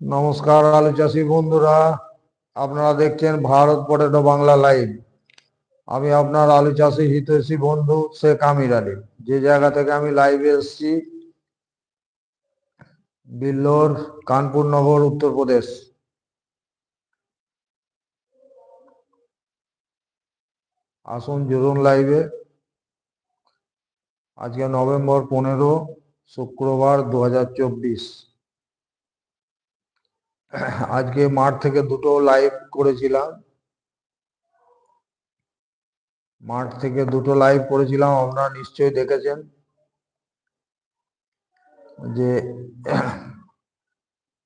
নমস্কার আলু চাষি বন্ধুরা, আপনারা দেখছেন ভারত পটেটো বাংলা লাইভ। আমি আপনার আলু চাষি হিতৈষী বন্ধু শেখ আমির আলী। যে জায়গা থেকে আমি লাইভে এসেছি, বিল্লোর কানপুর নগর উত্তরপ্রদেশ আসুন জুড়ুন লাইভে। আজকে নভেম্বর পনেরো, শুক্রবার দু হাজার চব্বিশ। আজকে মাঠ থেকে দুটো লাইভ করেছিলাম। মাঠ থেকে দুটো লাইভ করেছিলাম, আপনারা নিশ্চয়ই দেখেছেন। যে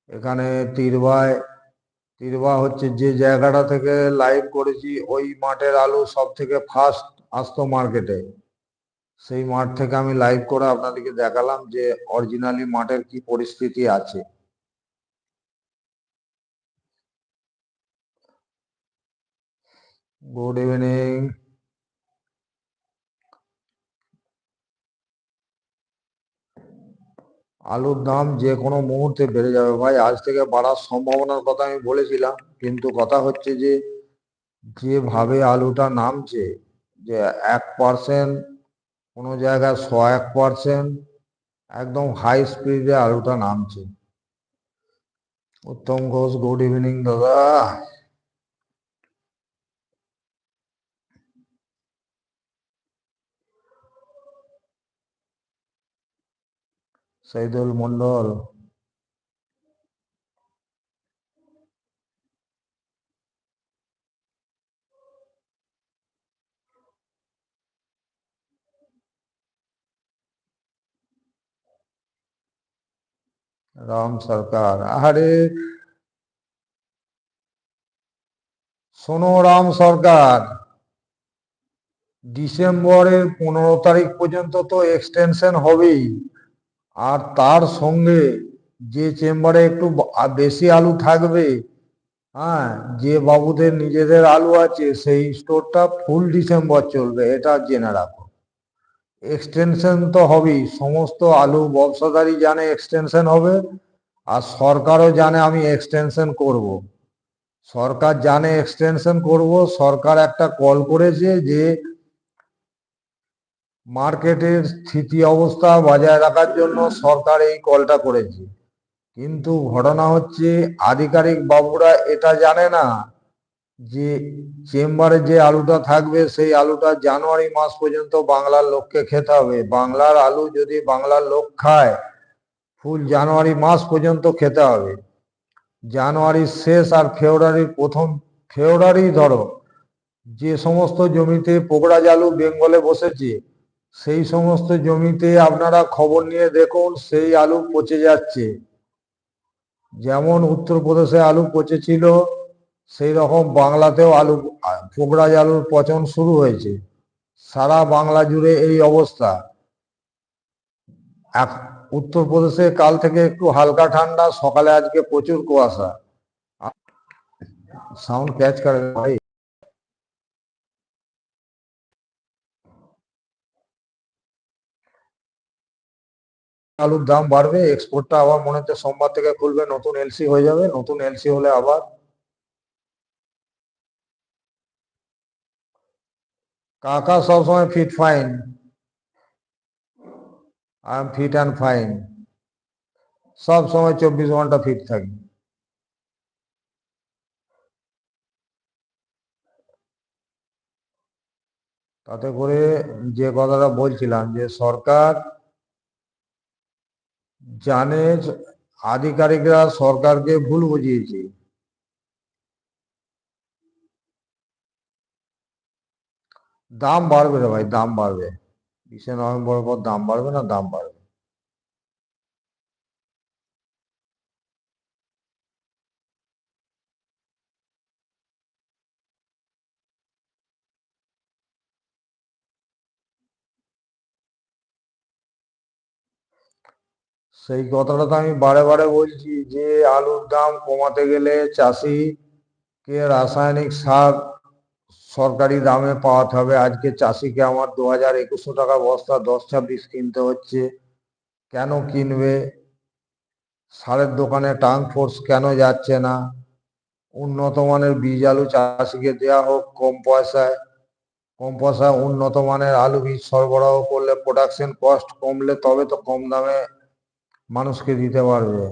এখানে তীরবায়, তীরবা হচ্ছে যে জায়গাটা থেকে লাইভ করেছি, ওই মাঠের আলু সব থেকে ফার্স্ট আসতো মার্কেটে সেই মাঠ থেকে আমি লাইভ করে আপনাদেরকে দেখালাম যে অরিজিনালি মাঠের কি পরিস্থিতি আছে। গুড ইভিনিং আলুর দাম যে কোনো মুহূর্তে বেড়ে যাবে ভাই। আজ থেকে বাড়ার সম্ভাবনার কথা আমি বলেছিলাম, কিন্তু কথা হচ্ছে যে, যেভাবে আলুটা নামছে, যে এক পার্সেন্ট কোনো জায়গায় শ এক পার্সেন্ট একদম হাই স্পিডে আলুটা নামছে। উত্তম ঘোষ গুড ইভিনিং দাদা। সৈদুল মন্ডল। রাম সরকার। আরে শোনো রাম সরকার, ডিসেম্বরের পনেরো তারিখ পর্যন্ত তো এক্সটেনশন হবেই। আর তার সঙ্গে যে চেম্বারে একটু বেশি আলু থাকবে হ্যাঁ যে বাবুদের নিজেদের আলু আছে, সেই স্টোরটা ফুল ডিসেম্বর চলবে, এটা জেনে রাখো এক্সটেনশন তো হবেই, সমস্ত আলু ব্যবসাদারই জানে এক্সটেনশন হবে, আর সরকারও জানে আমি এক্সটেনশন করব। সরকার জানে এক্সটেনশন করব, সরকার একটা কল করেছে যে মার্কেটের স্থিতি অবস্থা বজায় রাখার জন্য সরকার এই কলটা করেছে। কিন্তু ঘটনা হচ্ছে, আধিকারিক বাবুরা এটা জানে না যে চেম্বারে যে আলুটা থাকবে, সেই আলুটা জানুয়ারি মাস পর্যন্ত বাংলার লোককে খেতে হবে। বাংলার আলু যদি বাংলার লোক খায়, ফুল জানুয়ারি মাস পর্যন্ত খেতে হবে। জানুয়ারির শেষ আর ফেব্রুয়ারির প্রথম ফেব্রুয়ারি ধরো, যে সমস্ত জমিতে পোকড়া জালু বেঙ্গলে বসেছে সেই সমস্ত জমিতে আপনারা খবর নিয়ে দেখুন, সেই আলু পচে যাচ্ছে। যেমন উত্তরপ্রদেশে আলু পচেছিল সেই রকম বাংলাতেও আলু পোকড়া আলুর পচন শুরু হয়েছে। সারা বাংলা জুড়ে এই অবস্থা। উত্তরপ্রদেশে কাল থেকে একটু হালকা ঠান্ডা, সকালে আজকে প্রচুর কুয়াশা। সাউন্ড ক্যাচ করে ভাই। আলুর দাম বাড়বে এক্সপোর্টটা আবার মনে হচ্ছে সোমবার থেকে খুলবে, নতুন এলসি হয়ে যাবে, নতুন এলসি হলে আবার কাকা সবসময় fit fine I am fit and fine সব সময় চব্বিশ ঘণ্টা ফিট থাকি। তাতে করে যে কথাটা বলছিলাম যে সরকার জানে আধিকারিকরা সরকারকে ভুল বুঝিয়েছে। দাম বাড়বে রে ভাই, দাম বাড়বে। বিশে নভেম্বরের পর দাম বাড়বে না, দাম বাড়বে। সেই কথাটা তো আমি বারে বারে বলছি যে আলুর দাম কমাতে গেলে চাষিকে রাসায়নিক সার সরকারি দামে পাওয়াতে হবে। আজকে চাষিকে আমার দু হাজার একুশশো টাকা বস্তা দশ ছাব্বিশ কিনতে হচ্ছে। কেন কিনবে? সারের দোকানে টাং ফোর্স কেন যাচ্ছে না? উন্নত মানের বীজ আলু চাষিকে দেওয়া হোক কম পয়সায়। কম পয়সায় উন্নত মানের আলু বীজ সরবরাহ করলে প্রোডাকশন কস্ট কমলে তবে তো কম দামে মানুষকে দিতে পারবে।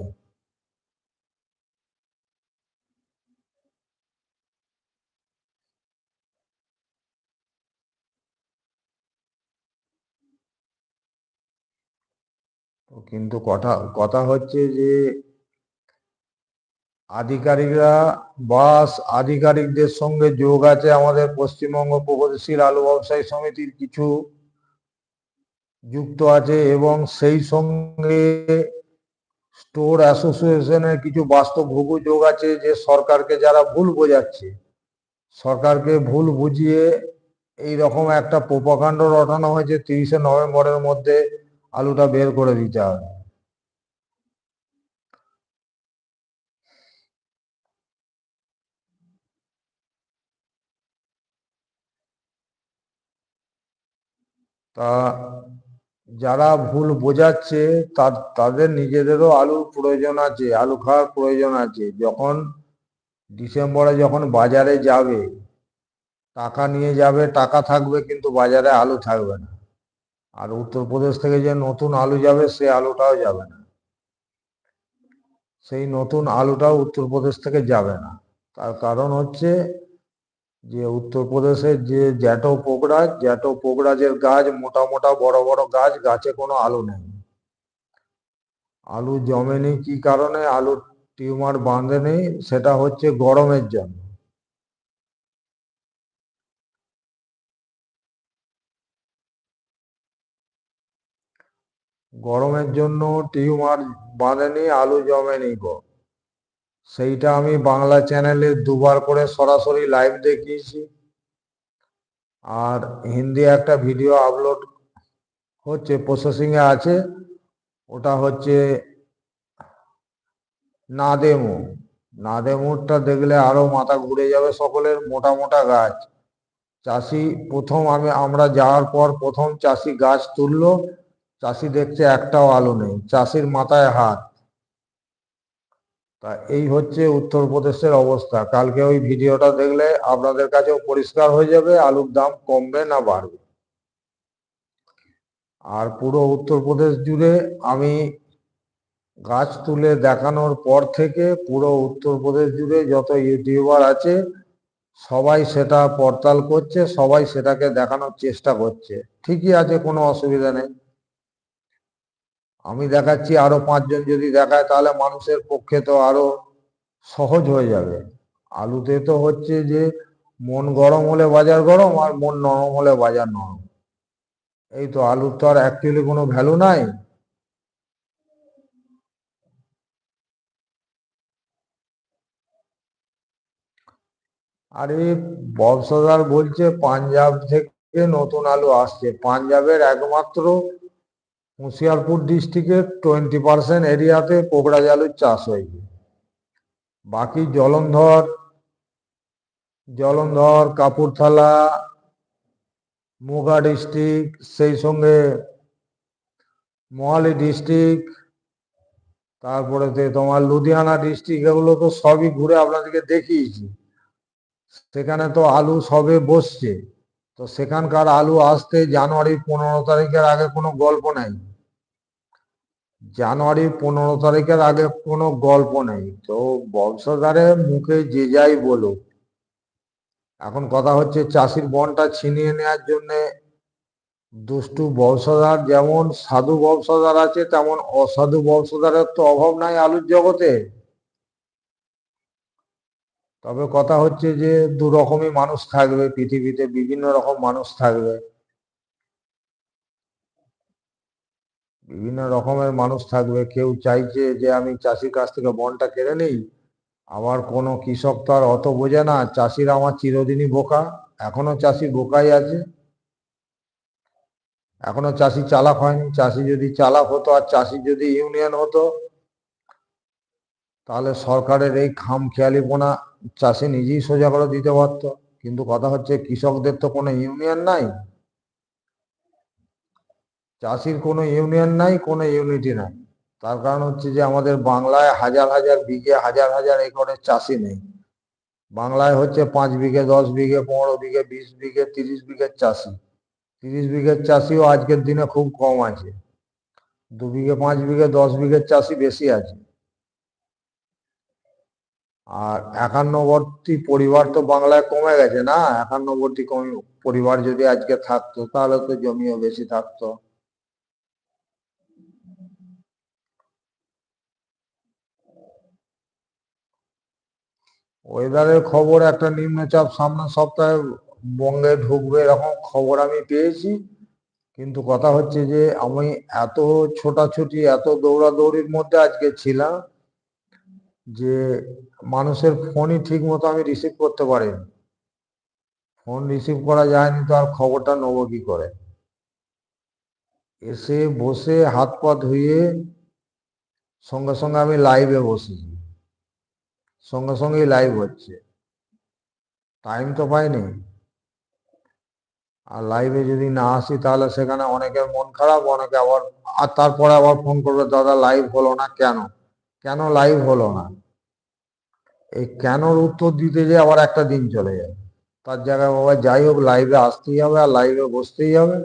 কিন্তু কথা কথা হচ্ছে যে আধিকারিকরা, বাস আধিকারিকদের সঙ্গে যোগ আছে আমাদের পশ্চিমবঙ্গ প্রগতিশীল আলু ব্যবসায়ী সমিতির কিছু। যুক্ত আছে এবং সেই সঙ্গে স্টোর অ্যাসোসিয়েশনের কিছু বাস্তবভোগী যোগ আছে যে সরকারকে যারা ভুল বোঝাচ্ছে, সরকারকে ভুল বুঝিয়ে এই রকম একটা প্রোপাকাণ্ড রটানো হয়েছে তিরিশে নভেম্বরের মধ্যে আলুটা বের করে দিতে হবে। তা যারা ভুল বোঝাচ্ছে তাদের নিজেদেরও আলুর প্রয়োজন আছে, আলু খাওয়ার প্রয়োজন আছে। যখন ডিসেম্বরে যখন বাজারে যাবে, টাকা নিয়ে যাবে, টাকা থাকবে কিন্তু বাজারে আলু থাকবে না। আর উত্তরপ্রদেশ থেকে যে নতুন আলু যাবে, সে আলুটাও যাবে না। সেই নতুন আলুটাও উত্তরপ্রদেশ থেকে যাবে না। তার কারণ হচ্ছে যে উত্তরপ্রদেশের যে জ্যাটো পোকরাজ জ্যাটো পোকরাজের গাছ মোটা মোটা বড় বড় গাছ, গাছে কোনো আলু নেই। আলু জমেনি কি কারণে? আলুর টিউমার বাঁধে নেই সেটা হচ্ছে গরমের জন্য। গরমের জন্য টিউমার বাঁধেনি, আলু জমেনি গো। সেইটা আমি বাংলা চ্যানেলে দুবার করে সরাসরি লাইভ দেখিয়েছি। আর হিন্দি একটা ভিডিও আপলোড হচ্ছে প্রসেসিংয়ে আছে। ওটা হচ্ছে নাদেমু। নাদেমুরটা দেখলে আরও মাথা ঘুরে যাবে সকলের, মোটা মোটা গাছ। চাষি প্রথম আমি, আমরা যাওয়ার পর প্রথম চাষি গাছ তুললো। চাষি দেখছে একটাও আলো নেই। চাষির মাথায় হাত। তা এই হচ্ছে উত্তরপ্রদেশের অবস্থা। কালকে ওই ভিডিওটা দেখলে আপনাদের কাছেও পরিষ্কার হয়ে যাবে, আলুর দাম কমবে না বাড়বে। আর পুরো উত্তরপ্রদেশ জুড়ে আমি গাছ তুলে দেখানোর পর থেকে পুরো উত্তরপ্রদেশ জুড়ে যত ইউটিউবার আছে, সবাই সেটা পড়তাল করছে, সবাই সেটাকে দেখানোর চেষ্টা করছে। ঠিকই আছে, কোনো অসুবিধা নেই। আমি দেখাচ্ছি আরও পাঁচজন যদি দেখায়, তাহলে মানুষের পক্ষে তো আরও সহজ হয়ে যাবে। আলুতে তো হচ্ছে যে, মন গরম হলে বাজার গরম আর মন নরম হলে বাজার নরম। এই তো আলুর তো আর অ্যাকচুয়ালি কোনো ভ্যালু নাই। আরে ব্যবসাদার বলছে, পাঞ্জাব থেকে নতুন আলু আসছে। পাঞ্জাবের একমাত্র হুঁশিয়ারপুর ডিস্ট্রিক্টের টোয়েন্টি পার্সেন্ট এরিয়াতে পোকড়াজ আলুর চাষ হয়েছে। বাকি জলন্ধর জলন্ধর, কাপুরথালা মুগা ডিস্ট্রিক্ট, সেই সঙ্গে মোহালি ডিস্ট্রিক্ট, তারপরে তোমার লুধিয়ানা ডিস্ট্রিক্ট, এগুলো তো সবই ঘুরে আপনাদেরকে দেখিয়েছি। সেখানে তো আলু সবে বসছে। তো সেখানকার আলু আসতে জানুয়ারি পনেরো তারিখের আগে কোনো গল্প নেই। জানুয়ারি পনেরো তারিখের আগে কোনো গল্প নেই। তো ব্যবসাদারের মুখে যে যাই বলুক, এখন কথা হচ্ছে চাষির বনটা ছিনিয়ে নেওয়ার জন্যে দুষ্টু ব্যবসাদার যেমন সাধু ব্যবসাদার আছে, তেমন অসাধু ব্যবসাদারের তো অভাব নাই আলুর জগতে। তবে কথা হচ্ছে যে দু রকমই মানুষ থাকবে, পৃথিবীতে বিভিন্ন রকম মানুষ থাকবে। বিভিন্ন রকমের মানুষ থাকবে। কেউ চাইছে যে আমি চাষির কাছ থেকে বনটা কেড়ে নিই। আবার কোনো কৃষক তো আর অত বোঝে না। চাষিরা আমার চিরদিনই বোকা। এখনও চাষি বোকাই আছে। এখনও চাষি চালাক হয়নি। চাষি যদি চালাক হতো আর চাষি যদি ইউনিয়ন হতো, তাহলে সরকারের এই খাম খেয়ালিপনা চাষি নিজেই সোজা করে দিতে পারতো। কিন্তু কথা হচ্ছে কৃষকদের তো কোনো ইউনিয়ন নাই। চাষির কোনো ইউনিয়ন নাই, কোনো ইউনিটি নাই। তার কারণ হচ্ছে যে আমাদের বাংলায় হাজার হাজার বিঘে, হাজার হাজার একরের চাষি নেই। বাংলায় হচ্ছে পাঁচ বিঘে, দশ বিঘে, পনেরো বিঘে, বিশ বিঘে, তিরিশ বিঘের চাষি। তিরিশ বিঘের চাষিও আজকের দিনে খুব কম আছে। দু বিঘে, পাঁচ বিঘে, দশ বিঘের চাষি বেশি আছে। আর একান্নবর্তী পরিবার তো বাংলায় কমে গেছে না? একান্নবর্তী কম- পরিবার যদি আজকে থাকতো, তাহলে তো জমিও বেশি থাকতো। ওয়েদারের খবর একটা নিম্নচাপ সামনের সপ্তাহে বঙ্গে ঢুকবে এরকম খবর আমি পেয়েছি। কিন্তু কথা হচ্ছে যে, আমি এত ছোটাছুটি, এত দৌড়াদৌড়ির মধ্যে আজকে ছিলাম যে, মানুষের ফোনই ঠিক মতো আমি রিসিভ করতে পারিনি। ফোন রিসিভ করা যায়নি তো আর খবরটা নেব কি করে? এসে বসে হাত পা ধুয়ে সঙ্গে সঙ্গে আমি লাইভে বসেছি। সঙ্গে সঙ্গেই লাইভ হচ্ছে। টাইম তো পাইনি। আর লাইভে যদি না আসি তাহলে সেখানে অনেকের মন খারাপ, অনেকে আবার, আর তারপরে আবার ফোন করবে, দাদা লাইভ হলো না কেন? কেন লাইভ হলো না? এই কেনর উত্তর দিতে যে আবার একটা দিন চলে যায়। তার জায়গায় বাবা যাই হোক লাইভে আসতেই হবে আর লাইভে বসতেই হবে।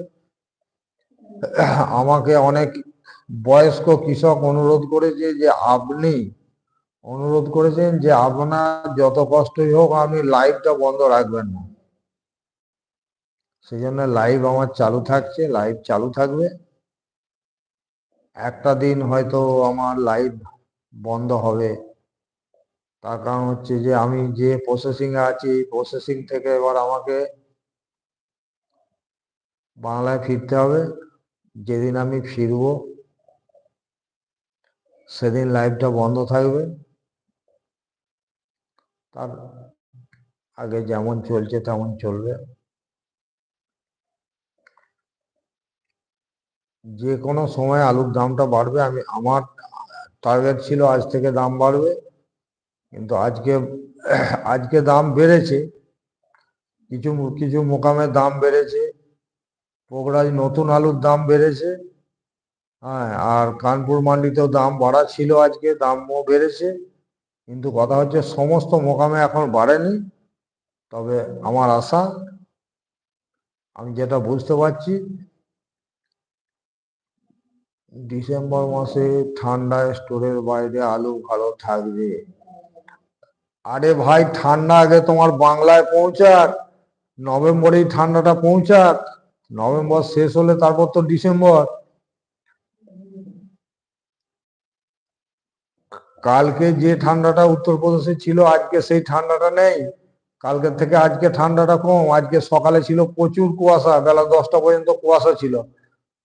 আমাকে অনেক বয়স্ক কৃষক অনুরোধ করেছে যে, আপনি অনুরোধ করেছেন যে আপনার যত কষ্টই হোক আপনি লাইভটা বন্ধ রাখবেন না। সেই জন্য লাইভ আমার চালু থাকছে লাইভ চালু থাকবে। একটা দিন হয়তো আমার লাইভ বন্ধ হবে। তার কারণ হচ্ছে যে আমি যে প্রসেসিং এ আছি প্রসেসিং থেকে এবার আমাকে বাংলায় ফিরতে হবে। যেদিন আমি ফিরবো, সেদিন লাইভটা বন্ধ থাকবে। তার আগে যেমন চলছে তেমন চলবে। যে কোনো সময় আলুর দামটা বাড়বে, আমি, আমার টার্গেট ছিল আজ থেকে দাম বাড়বে। কিন্তু আজকে আজকে দাম বেড়েছে। কিছু কিছু মোকামে দাম বেড়েছে। পোগরাজ নতুন আলুর দাম বেড়েছে। হ্যাঁ আর কানপুর মান্ডিতেও দাম বাড়া ছিল আজকে, দামও বেড়েছে। কিন্তু কথা হচ্ছে সমস্ত মোকামে এখন বাড়েনি। তবে আমার আশা, আমি যেটা বুঝতে পারছি, ডিসেম্বর মাসে ঠান্ডায় স্টোরের বাইরে আলু ভালো থাকবে। আরে ভাই, ঠান্ডা আগে তোমার বাংলায় পৌঁছাক, নভেম্বরেই ঠান্ডাটা পৌঁছাক, নভেম্বর শেষ হলে তারপর তো ডিসেম্বর। কালকে যে ঠান্ডাটা উত্তরপ্রদেশে ছিল, আজকে সেই ঠান্ডাটা নেই। কালকের থেকে আজকে ঠান্ডাটা কম। আজকে সকালে ছিল প্রচুর কুয়াশা, বেলা দশটা পর্যন্ত কুয়াশা ছিল।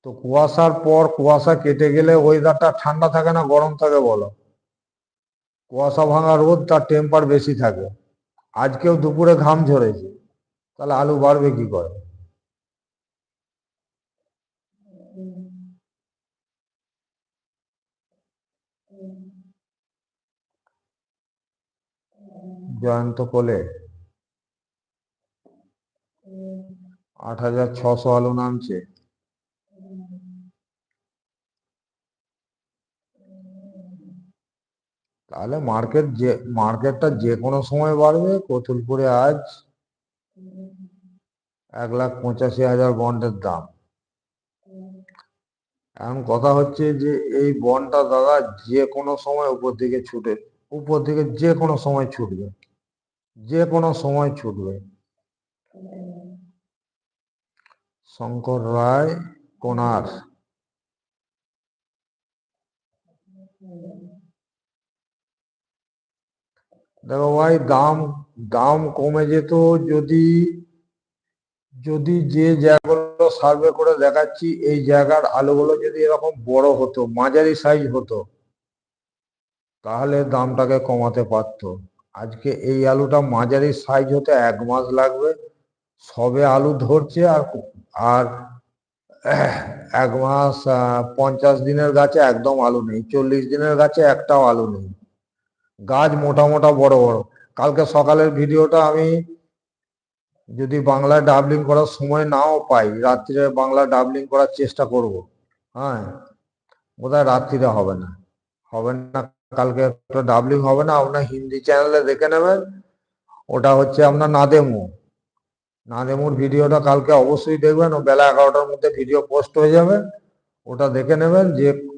তো কুয়াশার পর কুয়াশা কেটে গেলে ওয়েদারটা ঠান্ডা থাকে না, গরম থাকে বলো। কুয়াশা ভাঙা রোদ তার টেম্পার বেশি থাকে। আজকেও দুপুরে ঘাম ঝরেছে। তাহলে আলু বাড়বে কি করে? জয়ন্ত কোলে? আট হাজার ছশো আলো নামছে। তাহলে মার্কেট যে, মার্কেটটা যে কোনো সময় বাড়বে। কতুলপুরে আজ এক লাখ পঁচাশি হাজার বন্ডের দাম। এখন কথা হচ্ছে যে, এই বন্ডটা দাদা যে কোনো সময় উপর দিকে ছুটে উপর দিকে যে কোনো সময় ছুটবে। যে কোনো সময় ছুটবে। শঙ্কর রায় কোনার দেখো ভাই, দাম দাম কমে যেত যদি যদি যে জায়গাগুলো সার্ভে করে দেখাচ্ছি, এই জায়গার আলোগুলো যদি এরকম বড় হতো, মাঝারি সাইজ হতো তাহলে দামটাকে কমাতে পারতো। আজকে এই আলুটা মাঝারি সাইজ হতে এক মাস লাগবে। সবে আলু ধরছে আর আর এক মাস পঞ্চাশ দিনের গাছে একদম আলু নেই। চল্লিশ দিনের গাছে একটাও আলু নেই। গাছ মোটা মোটা বড় বড়। কালকে সকালের ভিডিওটা আমি যদি বাংলায় ডাবলিং করার সময় নাও পাই রাত্রিরে বাংলা ডাবলিং করার চেষ্টা করব। হ্যাঁ বোধহয় রাত্রিরে হবে না। হবে না কালকে একটা ডাবলিং হবে না, আপনার হিন্দি চ্যানেলে দেখে নেবেন। ওটা হচ্ছে আপনার নাদেমু। নাদেমুর ভিডিওটা কালকে অবশ্যই দেখবেন, ও বেলা এগারোটার মধ্যে ভিডিও পোস্ট হয়ে যাবে। ওটা দেখে নেবেন যে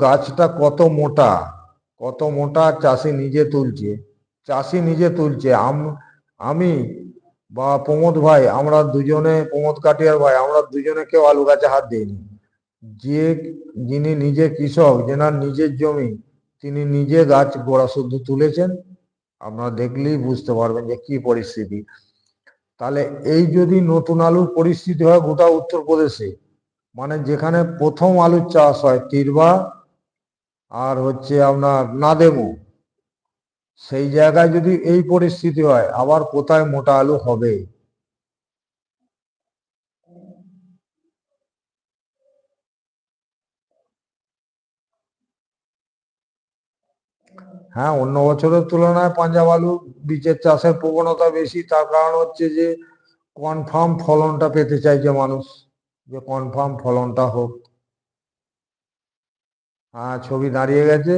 গাছটা কত মোটা কত মোটা চাষি নিজে তুলছে। চাষি নিজে তুলছে। আম- বা প্রমোদ ভাই, আমরা দুজনে, প্রমোদ কাটিয়ার ভাই, আমরা দুজনে কেউ আলু গাছে হাত দিইনি। যে যিনি নিজে কৃষক, যেনার নিজের জমি, তিনি নিজে গাছ গোড়া শুদ্ধ তুলেছেন, আপনারা দেখলেই বুঝতে পারবেন যে কি পরিস্থিতি। তাহলে এই যদি নতুন আলুর পরিস্থিতি হয় গোটা উত্তরপ্রদেশে মানে যেখানে প্রথম আলুর চাষ হয়, তিরবা আর হচ্ছে আপনার নাদেমু, সেই জায়গায় যদি এই পরিস্থিতি হয়, আবার কোথায় মোটা আলু হবে? হ্যাঁ অন্য বছরের তুলনায় পাঞ্জাব আলু বীজের চাষের প্রবণতা বেশি। তার কারণ হচ্ছে যে কনফার্ম ফলনটা পেতে চাইছে মানুষ, যে কনফার্ম ফলনটা হোক। হ্যাঁ ছবি দাঁড়িয়ে গেছে।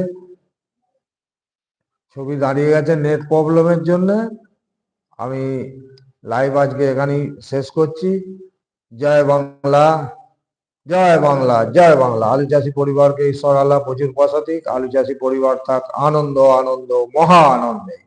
ছবি দাঁড়িয়ে গেছে নেট প্রবলেমের জন্য। আমি লাইভ আজকে এখানেই শেষ করছি। জয় বাংলা। জয় বাংলা জয় বাংলা। আলু চাষি পরিবারকে ঈশ্বর আল্লাহ প্রচুর পয়সা দিক আলু চাষি পরিবার থাক আনন্দ আনন্দ, মহা আনন্দে।